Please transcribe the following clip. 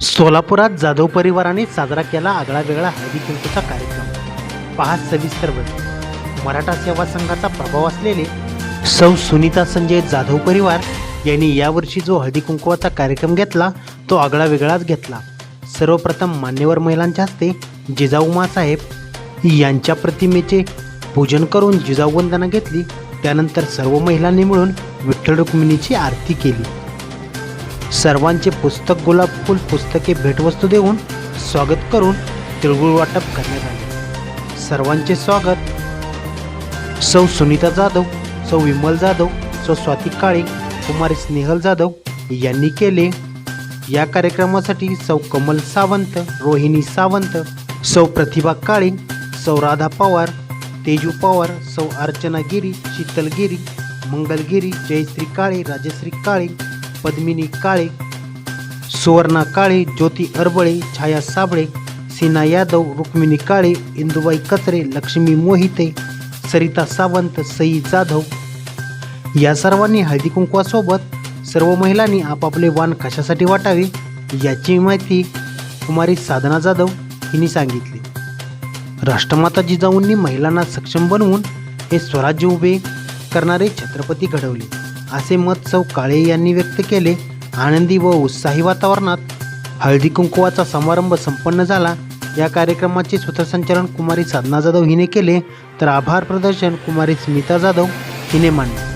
सोलापुरात जाधव परिवाराने साजरा केला आगळा वेगळा हळदी कुंकूचा कार्यक्रम. पहा सविस्तर वृत्त मराठा सेवा संघाचा प्रभाव असलेले सौ सुनीता संजय जाधव परिवार यांनी यावर्षी जो हळदी कुंकवाचा कार्यक्रम घेतला तो आगळा वेगळाच घेतला. सर्वप्रथम मान्यवर महिलांच्या हस्ते जिजाऊ साहेब यांच्या प्रतिमेचे पूजन करून जिजाऊ वंदना घेतली. त्यानंतर सर्व महिलांनी मिळून विठ्ठल रुक्मिणीची आरती केली. सर्वांचे पुस्तक गुलाब फुल पुस्तके भेटवस्तू देऊन स्वागत करून तिळगुळ वाटप करण्यात आले. सर्वांचे स्वागत. सौ सुनीता जाधव सौ विमल जाधव सौ स्वाती काळे कुमारी स्नेहल जाधव यांनी केले. या कार्यक्रमासाठी सौ कमल सावंत रोहिणी सावंत सौ प्रतिभा काळे सौ राधा पवार तेजू पवार सौ अर्चना गिरी शीतल गिरी मंगलगिरी जयश्री काळे राजश्री काळे पद्मिनी काळे सुवर्णा काळे ज्योती अरबळे छाया साबळे सीना यादव रुक्मिणी काळे इंदुबाई कचरे लक्ष्मी मोहिते सरिता सावंत सई जाधव. या सर्वांनी हळदी कुंकवासोबत सर्व महिलांनी आपापले वाण कशासाठी वाटावे याची माहिती कुमारी साधना जाधव हिने सांगितली. राष्ट्रमाता जिजाऊंनी महिलांना सक्षम बनवून हे स्वराज्य उभे करणारे छत्रपती घडवले. असे मत सौ काळे यांनी व्यक्त केले. आनंदी व उत्साही वातावरणात हळदी कुंकुवाचा समारंभ संपन्न झाला. या कार्यक्रमाचे सूत्रसंचालन कुमारी साधना जाधव हिने केले. तर आभार प्रदर्शन कुमारी स्मिता जाधव हिने मांडले.